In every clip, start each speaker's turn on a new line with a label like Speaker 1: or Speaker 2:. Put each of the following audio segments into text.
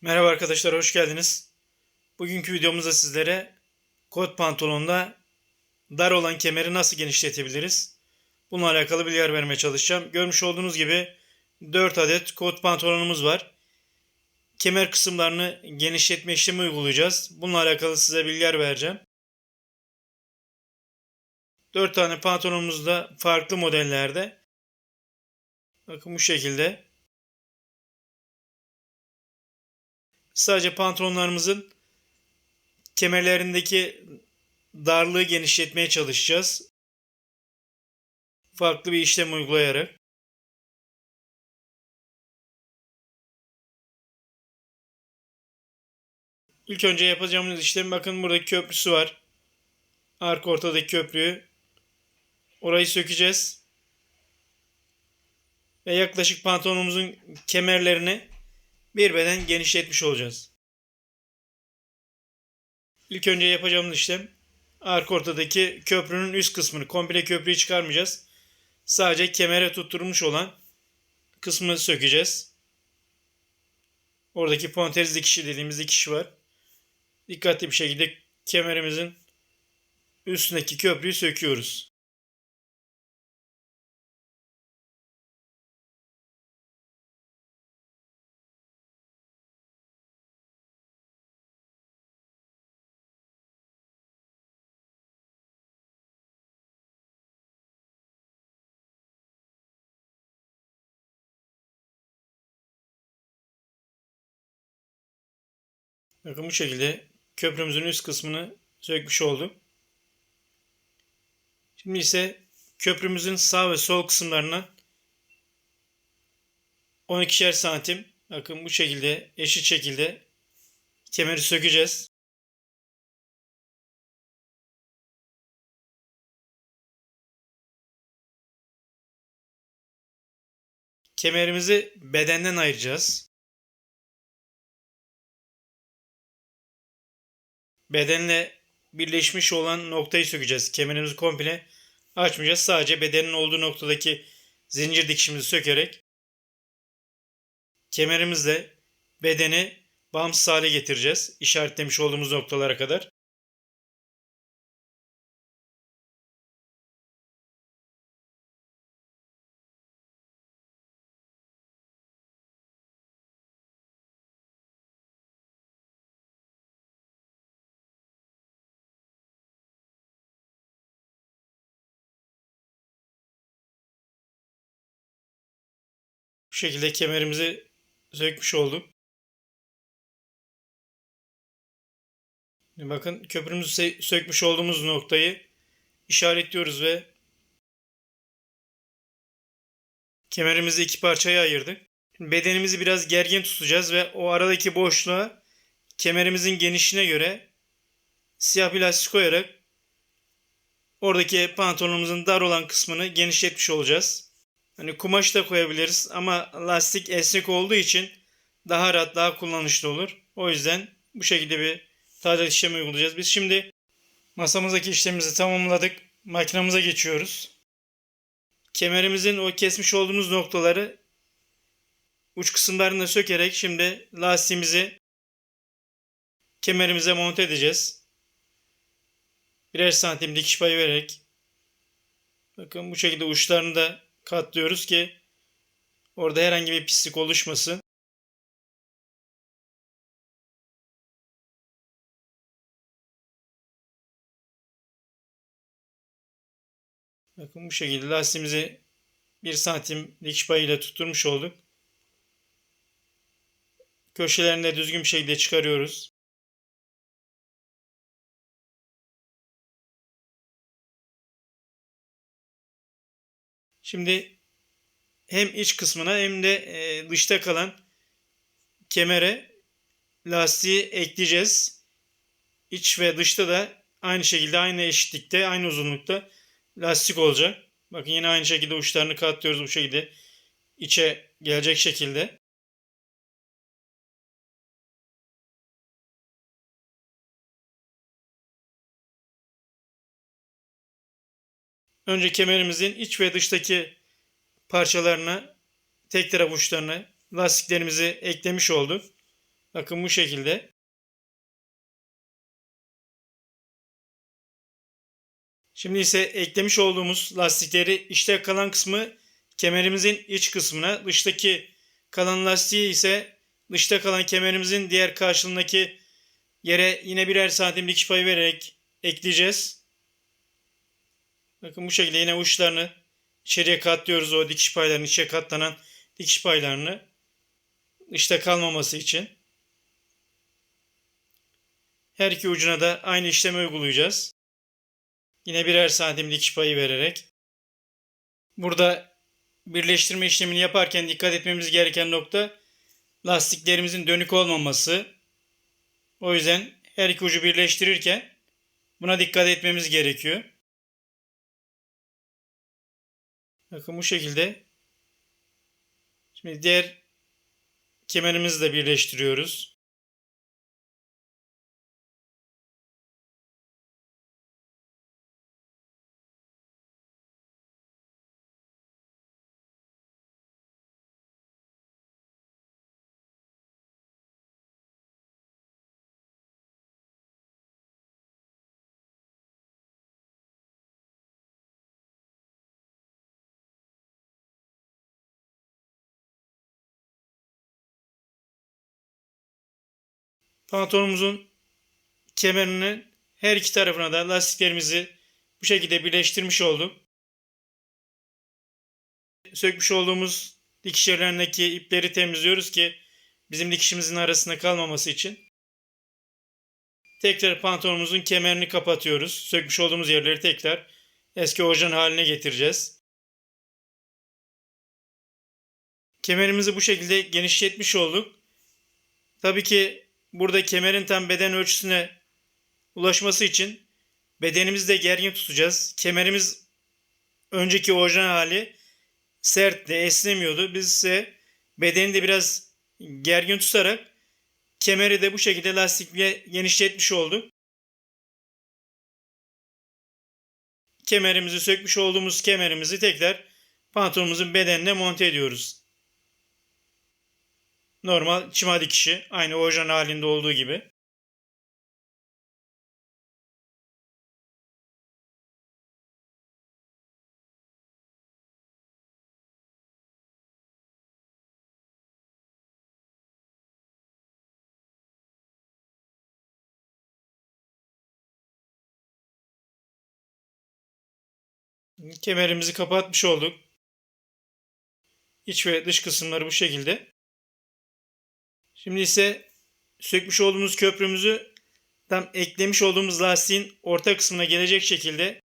Speaker 1: Merhaba arkadaşlar, hoş geldiniz. Bugünkü videomuzda sizlere kot pantolonda dar olan kemeri nasıl genişletebiliriz? Bununla alakalı bilgiler vermeye çalışacağım. Görmüş olduğunuz gibi 4 adet kot pantolonumuz var. Kemer kısımlarını genişletme işlemi uygulayacağız. Bununla alakalı size bilgiler vereceğim. 4 tane pantolonumuz da farklı modellerde. Bakın bu şekilde. Sadece pantolonlarımızın kemerlerindeki darlığı genişletmeye çalışacağız. Farklı bir işlem uygulayarak. İlk önce yapacağımız işlem bakın burada köprüsü var. Arka ortadaki köprüyü. Orayı sökeceğiz. Ve yaklaşık pantolonumuzun kemerlerini bir beden genişletmiş olacağız. İlk önce yapacağımız işlem arka ortadaki köprünün üst kısmını komple köprüyü çıkarmayacağız. Sadece kemere tutturmuş olan kısmını sökeceğiz. Oradaki ponteriz dikişi dediğimiz dikiş var. Dikkatli bir şekilde kemerimizin üstündeki köprüyü söküyoruz. Bakın bu şekilde köprümüzün üst kısmını sökmüş olduk. Şimdi ise köprümüzün sağ ve sol kısımlarına 12'şer santim bakın bu şekilde eşit şekilde kemeri sökeceğiz. Kemerimizi bedenden ayıracağız. Bedenle birleşmiş olan noktayı sökeceğiz. Kemerimizi komple açmayacağız. Sadece bedenin olduğu noktadaki zincir dikişimizi sökerek kemerimizle bedeni bağımsız hale getireceğiz. İşaretlemiş olduğumuz noktalara kadar. Bu şekilde kemerimizi sökmüş olduk. Bakın köprümüzü sökmüş olduğumuz noktayı işaretliyoruz ve kemerimizi iki parçaya ayırdık. Bedenimizi biraz gergin tutacağız ve o aradaki boşluğa kemerimizin genişliğine göre siyah bir lastik koyarak oradaki pantolonumuzun dar olan kısmını genişletmiş olacağız. Hani kumaş da koyabiliriz ama lastik esnek olduğu için daha rahat, daha kullanışlı olur. O yüzden bu şekilde bir tadilat işlemi uygulayacağız. Biz şimdi masamızdaki işlemimizi tamamladık. Makinamıza geçiyoruz. Kemerimizin o kesmiş olduğumuz noktaları uç kısımlarını sökerek şimdi lastiğimizi kemerimize monte edeceğiz. Birer santim dikiş payı vererek bakın bu şekilde uçlarını da katlıyoruz ki orada herhangi bir pislik oluşmasın. Bakın bu şekilde lastiğimizi 1 santim dikiş payıyla tutturmuş olduk. Köşelerini de düzgün bir şekilde çıkarıyoruz. Şimdi hem iç kısmına hem de e, dışta kalan kemere lastiği ekleyeceğiz. İç ve dışta da aynı şekilde aynı eşitlikte, aynı uzunlukta lastik olacak. Bakın yine aynı şekilde uçlarını katlıyoruz bu şekilde içe gelecek şekilde. Önce kemerimizin iç ve dıştaki parçalarına tek taraf uçlarına lastiklerimizi eklemiş olduk. Bakın bu şekilde. Şimdi ise eklemiş olduğumuz lastikleri içte kalan kısmı kemerimizin iç kısmına, dıştaki kalan lastiği ise dışta kalan kemerimizin diğer karşılığındaki yere yine birer santim dikiş payı vererek ekleyeceğiz. Bakın bu şekilde yine uçlarını içeriye katlıyoruz o dikiş paylarını, içe katlanan dikiş paylarını dışta kalmaması için. Her iki ucuna da aynı işlemi uygulayacağız. Yine birer santim dikiş payı vererek. Burada birleştirme işlemini yaparken dikkat etmemiz gereken nokta lastiklerimizin dönük olmaması. O yüzden her iki ucu birleştirirken buna dikkat etmemiz gerekiyor. Bakın bu şekilde. Şimdi diğer kemerimizi de birleştiriyoruz. Pantolonumuzun kemerinin her iki tarafına da lastiklerimizi bu şekilde birleştirmiş olduk. Sökmüş olduğumuz dikiş yerlerindeki ipleri temizliyoruz ki bizim dikişimizin arasında kalmaması için. Tekrar pantolonumuzun kemerini kapatıyoruz. Sökmüş olduğumuz yerleri tekrar eski orijinal haline getireceğiz. Kemerimizi bu şekilde genişletmiş olduk. Tabii ki burada kemerin tam beden ölçüsüne ulaşması için bedenimizi de gergin tutacağız. Kemerimiz önceki orijinal hali sertti, esnemiyordu. Biz ise bedeni de biraz gergin tutarak kemeri de bu şekilde lastikle genişletmiş olduk. Kemerimizi sökmüş olduğumuz kemerimizi tekrar pantolonumuzun bedenine monte ediyoruz. Normal çima dikişi aynı orijinal halinde olduğu gibi. Kemerimizi kapatmış olduk. İç ve dış kısımları bu şekilde. Şimdi ise sökmüş olduğumuz köprümüzü tam eklemiş olduğumuz lastiğin orta kısmına gelecek şekilde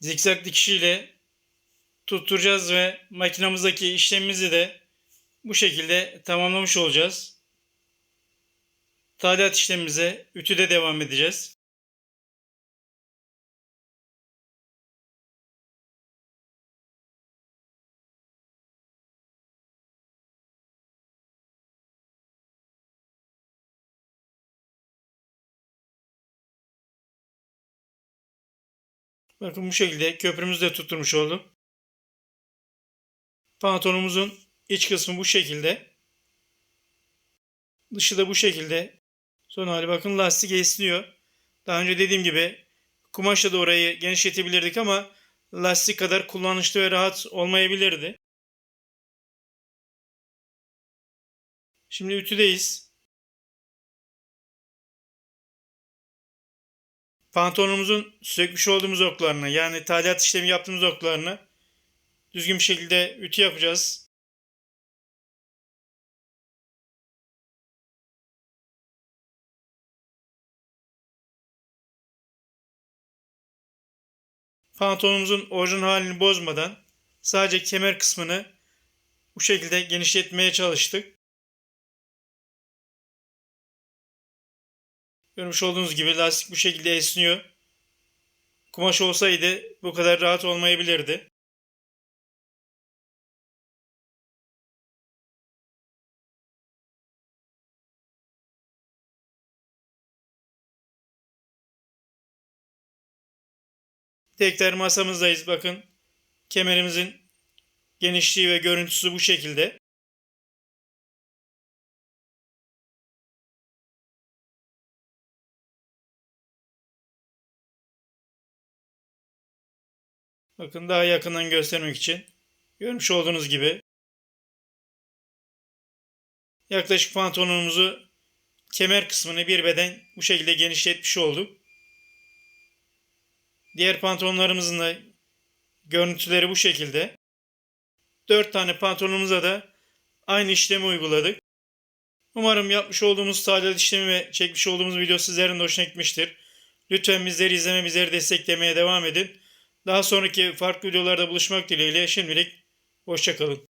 Speaker 1: zikzak dikişiyle tutturacağız ve makinamızdaki işlemimizi de bu şekilde tamamlamış olacağız. Tadilat işlemimize ütüde devam edeceğiz. Bakın bu şekilde köprümüzü de tutturmuş oldum. Pantolonumuzun iç kısmı bu şekilde. Dışı da bu şekilde. Son hali bakın lastik esniyor. Daha önce dediğim gibi kumaşla da orayı genişletebilirdik ama lastik kadar kullanışlı ve rahat olmayabilirdi. Şimdi ütüdeyiz. Pantolonumuzun sökmüş olduğumuz oklarını yani tadilat işlemi yaptığımız oklarını düzgün bir şekilde ütü yapacağız. Pantolonumuzun orijinal halini bozmadan sadece kemer kısmını bu şekilde genişletmeye çalıştık. Görmüş olduğunuz gibi lastik bu şekilde esniyor. Kumaş olsaydı bu kadar rahat olmayabilirdi. Tekrar masamızdayız. Bakın kemerimizin genişliği ve görüntüsü bu şekilde. Bakın daha yakından göstermek için. Görmüş olduğunuz gibi. Yaklaşık pantolonumuzu kemer kısmını bir beden bu şekilde genişletmiş olduk. Diğer pantolonlarımızın da görüntüleri bu şekilde. 4 tane pantolonumuza da aynı işlemi uyguladık. Umarım yapmış olduğumuz tadilat işlemi ve çekmiş olduğumuz video sizlerin de hoşuna gitmiştir. Lütfen bizleri izleme, bizleri desteklemeye devam edin. Daha sonraki farklı videolarda buluşmak dileğiyle şimdilik hoşçakalın.